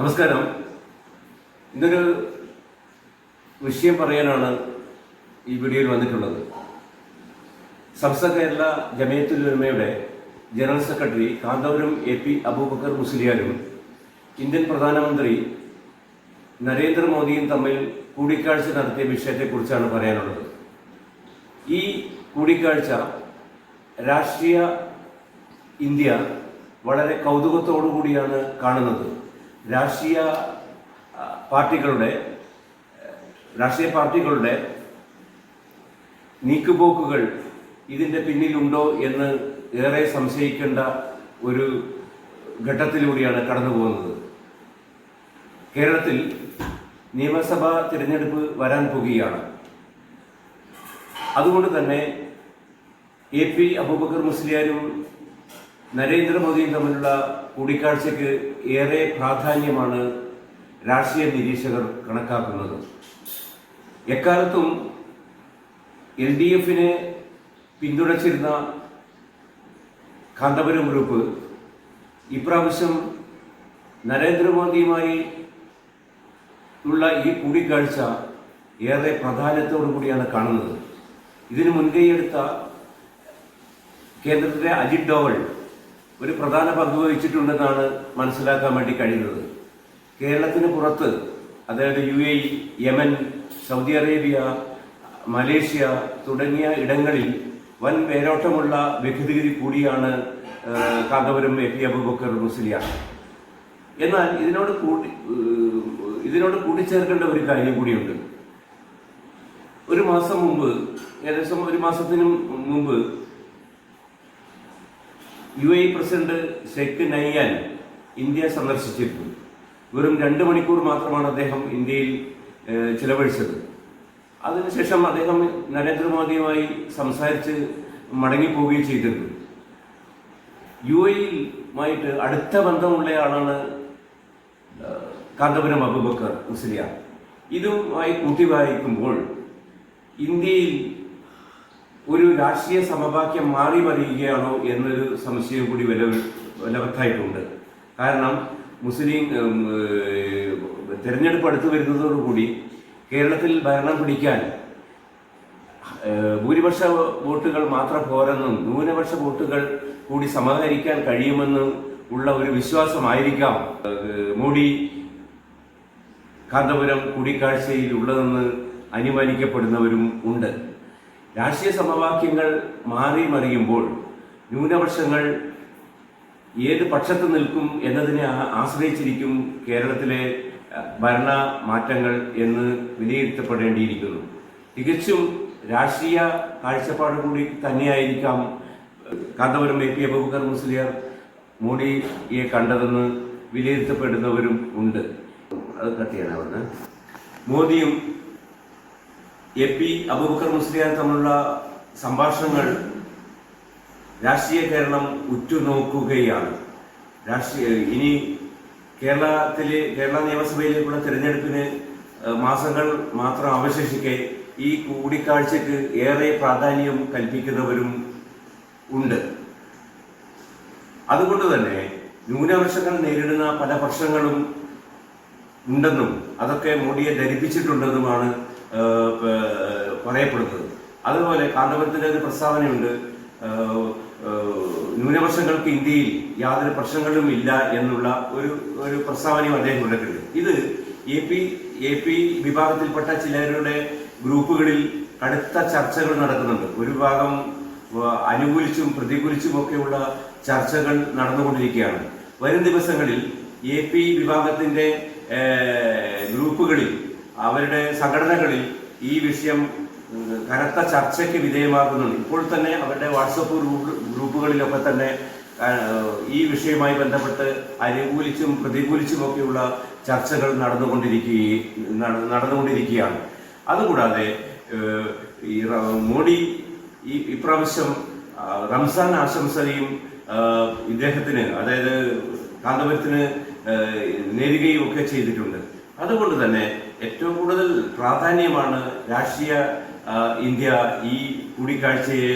നമസ്കാരം. ഇന്നൊരു വിഷയം പറയാനാണ് ഈ വീഡിയോയിൽ വന്നിട്ടുള്ളത്. സംസ്ഥാന Kerala Jamiyyathul general secretary Kanthapuram A P Aboobacker മുസ്ലിയാരും Indian പ്രധാനമന്ത്രി നരേന്ദ്രമോദിയും തമ്മിൽ കൂടിക്കാഴ്ച നടത്തിയ വിഷയത്തെക്കുറിച്ചാണ് പറയാനുള്ളത്. ഈ കൂടിക്കാഴ്ച രാഷ്ട്രീയ ഇന്ത്യ വളരെ കൗതുകത്തോടു കൂടിയാണ് കാണുന്നത്. രാഷ്ട്രീയ പാർട്ടികളുടെ രാഷ്ട്രീയ പാർട്ടികളുടെ നീക്കുപോക്കുകൾ ഇതിന്റെ പിന്നിലുണ്ടോ എന്ന് ഏറെ സംശയിക്കേണ്ട ഒരു ഘട്ടത്തിലൂടെയാണ് കടന്നു പോകുന്നത്. കേരളത്തിൽ നിയമസഭാ തിരഞ്ഞെടുപ്പ് വരാൻ പോകുകയാണ്. അതുകൊണ്ട് തന്നെ എ പി അബൂബക്കർ മുസ്ലിയാരും നരേന്ദ്രമോദിയും തമ്മിലുള്ള കൂടിക്കാഴ്ചയ്ക്ക് ഏറെ പ്രാധാന്യമാണ് രാഷ്ട്രീയ നിരീക്ഷകർ കണക്കാക്കുന്നത്. എക്കാലത്തും എൽ ഡി എഫിനെ പിന്തുണച്ചിരുന്ന കാന്തപുരം ഗ്രൂപ്പ് ഇപ്രാവശ്യം നരേന്ദ്രമോദിയുമായി ഉള്ള ഈ കൂടിക്കാഴ്ച ഏറെ പ്രാധാന്യത്തോടു കൂടിയാണ് കാണുന്നത്. ഇതിന് മുൻകൈയെടുത്ത കേന്ദ്രത്തിലെ അജിത് ഡോവൽ ഒരു പ്രധാന പങ്ക് വഹിച്ചിട്ടുണ്ടെന്നാണ് മനസ്സിലാക്കാൻ വേണ്ടി കഴിയുന്നത്. കേരളത്തിന് പുറത്ത് അതായത് U A Yemen Saudi Arabia Malaysia തുടങ്ങിയ ഇടങ്ങളിൽ വൻ വേരോട്ടമുള്ള വ്യക്തിഗതി കൂടിയാണ് കാന്തപുരം എ പി അബുബക്കർ മുസ്ലിയാർ. എന്നാൽ ഇതിനോട് ഏഹ്, ഇതിനോട് കൂട്ടിച്ചേർക്കേണ്ട ഒരു കാര്യം കൂടിയുണ്ട്. ഒരു മാസം മുമ്പ് ഏകദേശം ഒരു മാസത്തിനും മുമ്പ് U A president Sheikh Nahyan India സന്ദർശിച്ചിരുന്നു. വെറും രണ്ട് മണിക്കൂർ മാത്രമാണ് അദ്ദേഹം ഇന്ത്യയിൽ ചിലവഴിച്ചത്. അതിനുശേഷം അദ്ദേഹം നരേന്ദ്രമോദിയുമായി സംസാരിച്ച് മടങ്ങിപ്പോവുകയും ചെയ്തിരുന്നു. യു എയുമായിട്ട് അടുത്ത ബന്ധമുള്ള ആളാണ് കാന്തപുരം അബുബക്കർ മുസ്ലിയാർ ഇതുമായി കൂട്ടി വായിക്കുമ്പോൾ ഇന്ത്യയിൽ ഒരു രാഷ്ട്രീയ സമവാക്യം മാറി മറിയുകയാണോ എന്നൊരു സംശയം കൂടി വില വിലവത്തായിട്ടുണ്ട്. കാരണം മുസ്ലിം തിരഞ്ഞെടുപ്പ് അടുത്തു വരുന്നതോടുകൂടി കേരളത്തിൽ ഭരണം പിടിക്കാൻ ഭൂരിപക്ഷ വോട്ടുകൾ മാത്രം പോരെന്നും ന്യൂനപക്ഷ വോട്ടുകൾ കൂടി സമാഹരിക്കാൻ കഴിയുമെന്നും ഉള്ള ഒരു വിശ്വാസമായിരിക്കാം മോഡി കാന്തപുരം കൂടിക്കാഴ്ചയിൽ ഉള്ളതെന്ന് അനുമാനിക്കപ്പെടുന്നവരും ഉണ്ട്. രാഷ്ട്രീയ സമവാക്യങ്ങൾ മാറി മറിയുമ്പോൾ ന്യൂനപക്ഷങ്ങൾ ഏത് പക്ഷത്ത് നിൽക്കും എന്നതിനെ ആശ്രയിച്ചിരിക്കും കേരളത്തിലെ ഭരണ മാറ്റങ്ങൾ എന്ന് വിലയിരുത്തപ്പെടേണ്ടിയിരിക്കുന്നു. തികച്ചും രാഷ്ട്രീയ കാഴ്ചപ്പാട് കൂടി തന്നെയായിരിക്കാം കാന്തപുരം എ പി അബൂബക്കർ മുസ്ലിയാർ മോഡിയെ കണ്ടതെന്ന് വിലയിരുത്തപ്പെടുന്നവരും ഉണ്ട്. അത് കട്ടിയാണ് അവർ മോദിയും എ പി അബൂബക്കർ മുസ്ലിയാർ തമ്മിലുള്ള സംഭാഷണങ്ങൾ രാഷ്ട്രീയ കേരളം ഉറ്റുനോക്കുകയാണ്. രാഷ്ട്രീയ ഇനി കേരളത്തിലെ കേരള നിയമസഭയിലേക്കുള്ള തിരഞ്ഞെടുപ്പിന് മാസങ്ങൾ മാത്രം അവശേഷിക്കെ ഈ കൂടിക്കാഴ്ചയ്ക്ക് ഏറെ പ്രാധാന്യം കൽപ്പിക്കുന്നവരും ഉണ്ട്. അതുകൊണ്ട് തന്നെ ന്യൂനപക്ഷങ്ങൾ നേരിടുന്ന പല പ്രശ്നങ്ങളും ഉണ്ടെന്നും അതൊക്കെ മോഡിയെ ധരിപ്പിച്ചിട്ടുണ്ടെന്നുമാണ് പറയപ്പെടുന്നത്. അതുപോലെ കാന്തപുരത്തിന്റെ ഒരു പ്രസ്താവനയുണ്ട്. ന്യൂനപക്ഷങ്ങൾക്ക് ഇന്ത്യയിൽ യാതൊരു പ്രശ്നങ്ങളും ഇല്ല എന്നുള്ള ഒരു ഒരു പ്രസ്താവനയും അദ്ദേഹം ഇട്ടിട്ടുണ്ട് ഇത് എ പി എ പി വിഭാഗത്തിൽപ്പെട്ട ചിലരുടെ ഗ്രൂപ്പുകളിൽ കടുത്ത ചർച്ചകൾ നടക്കുന്നുണ്ട്. ഒരു ഭാഗം അനുകൂലിച്ചും പ്രതികൂലിച്ചും ഒക്കെയുള്ള ചർച്ചകൾ നടന്നുകൊണ്ടിരിക്കുകയാണ്. വരും ദിവസങ്ങളിൽ എ പി വിഭാഗത്തിന്റെ ഗ്രൂപ്പുകളിൽ അവരുടെ സംഘടനകളിൽ ഈ വിഷയം കനത്ത ചർച്ചയ്ക്ക് വിധേയമാക്കുന്നുണ്ട്. ഇപ്പോൾ തന്നെ അവരുടെ വാട്സപ്പ് ഗ്രൂപ്പുകളിലൊക്കെ തന്നെ ഈ വിഷയവുമായി ബന്ധപ്പെട്ട് അനുകൂലിച്ചും പ്രതികൂലിച്ചും ഒക്കെയുള്ള ചർച്ചകൾ നടന്നുകൊണ്ടിരിക്കുകയും നട- നടന്നുകൊണ്ടിരിക്കുകയാണ്. അതുകൂടാതെ ഈ മോഡി ഈ ഇപ്രാവശ്യം റംസാൻ ആശംസയും ഇദ്ദേഹത്തിന് അതായത് കാന്തപുരത്തിന് നേരുകയും ഒക്കെ ചെയ്തിട്ടുണ്ട്. അതുകൊണ്ട് തന്നെ ഏറ്റവും കൂടുതൽ പ്രാധാന്യമാണ് രാഷ്ട്രീയ ഇന്ത്യ ഈ കൂടിക്കാഴ്ചയെ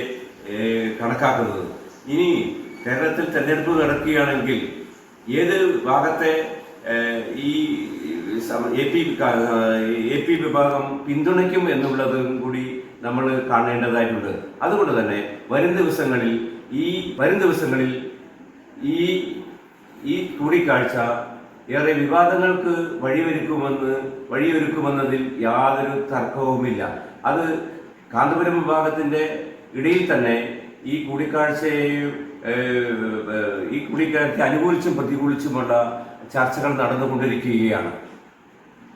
കണക്കാക്കുന്നത്. ഇനി കേരളത്തിൽ തെരഞ്ഞെടുപ്പ് നടക്കുകയാണെങ്കിൽ ഏത് ഭാഗത്തെ ഈ എ പി എ പി വിഭാഗം പിന്തുണയ്ക്കും എന്നുള്ളതും കൂടി നമ്മൾ കാണേണ്ടതായിട്ടുണ്ട്. അതുകൊണ്ട് തന്നെ വരും ദിവസങ്ങളിൽ ഈ വരും ദിവസങ്ങളിൽ ഈ ഈ കൂടിക്കാഴ്ച ഏറെ വിവാദങ്ങൾക്ക് വഴിയൊരുക്കുമെന്ന് വഴിയൊരുക്കുമെന്നതിൽ യാതൊരു തർക്കവുമില്ല. അത് കാന്തപുരം വിഭാഗത്തിന്റെ ഇടയിൽ തന്നെ ഈ കൂടിക്കാഴ്ചയെ ഏഹ്, ഏഹ്, ഈ കൂടിക്കാഴ്ച അനുകൂലിച്ചും പ്രതികൂലിച്ചുമുള്ള ചർച്ചകൾ നടന്നുകൊണ്ടിരിക്കുകയാണ്.